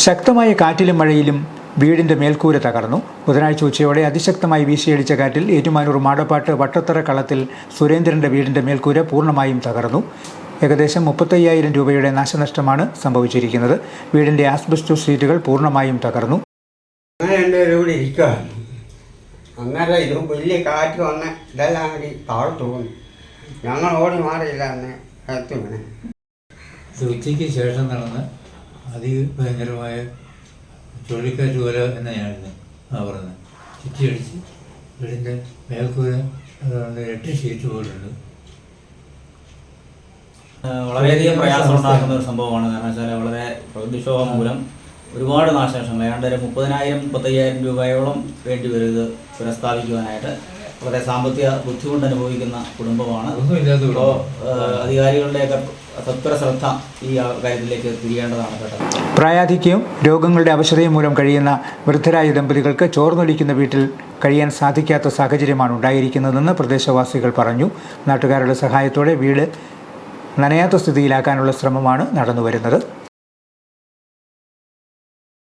ശക്തമായ കാറ്റിലും മഴയിലും വീടിന്റെ മേൽക്കൂര തകർന്നു. ബുധനാഴ്ച ഉച്ചയോടെ അതിശക്തമായി വീശിയടിച്ച കാറ്റിൽ ഏറ്റുമാനൂർ മാടപ്പാട്ട് വട്ടത്തറ കളത്തിൽ സുരേന്ദ്രന്റെ വീടിന്റെ മേൽക്കൂര പൂർണമായും തകർന്നു. ഏകദേശം മുപ്പത്തയ്യായിരം രൂപയുടെ നാശനഷ്ടമാണ് സംഭവിച്ചിരിക്കുന്നത്. വീടിന്റെ ആസ്ബസ്റ്റോ ഷീറ്റുകൾ പൂർണമായും തകർന്നു. അങ്ങനെ ഇത് വലിയ കാറ്റ് വന്ന് ഇതെല്ലാം കൂടി താഴത്ത് പോകുന്നു ഞങ്ങൾ ഓടി മാറിയില്ല ഇത് ഉച്ചയ്ക്ക് ശേഷം നടന്ന അതിഭയങ്കരമായ ചുഴലിക്കാറ്റ് പോലെ എന്നായിരുന്നു ആ പറഞ്ഞത്. ചുറ്റിയടിച്ച് വീടിന്റെ മേൽക്കൂര എട്ട് ഷീറ്റ് പോലുണ്ട് വളരെയധികം പ്രയാസം ഉണ്ടാക്കുന്ന ഒരു സംഭവമാണ്. കാരണം വെച്ചാൽ വളരെ പ്രകൃതിക്ഷോഭം മൂലം ഒരുപാട് നാശനഷ്ടങ്ങൾ. ഏതാണ്ട് ഒരു മുപ്പതിനായിരം മുപ്പത്തയ്യായിരം രൂപയോളം വേണ്ടി വരും ഇത് പുനഃസ്ഥാപിക്കുവാനായിട്ട്. വളരെ സാമ്പത്തിക ബുദ്ധിമുട്ട് അനുഭവിക്കുന്ന കുടുംബമാണ്. അപ്പോൾ. അധികാരികളുടെയൊക്കെ ശ്രദ്ധ ഈ കാര്യത്തിലേക്ക് തിരിയേണ്ടതാണ് കേട്ടോ. പ്രായാധിക്യവും രോഗങ്ങളുടെ അവശതയും മൂലം കഴിയുന്ന വൃദ്ധരായ ദമ്പതികൾക്ക് ചോർന്നൊലിക്കുന്ന വീട്ടിൽ കഴിയാൻ സാധിക്കാത്ത സാഹചര്യമാണ് ഉണ്ടായിരിക്കുന്നതെന്ന് പ്രദേശവാസികൾ പറഞ്ഞു. നാട്ടുകാരുടെ സഹായത്തോടെ വീട് നനയാത്ത സ്ഥിതിയിലാക്കാനുള്ള ശ്രമമാണ് നടന്നുവരുന്നത്.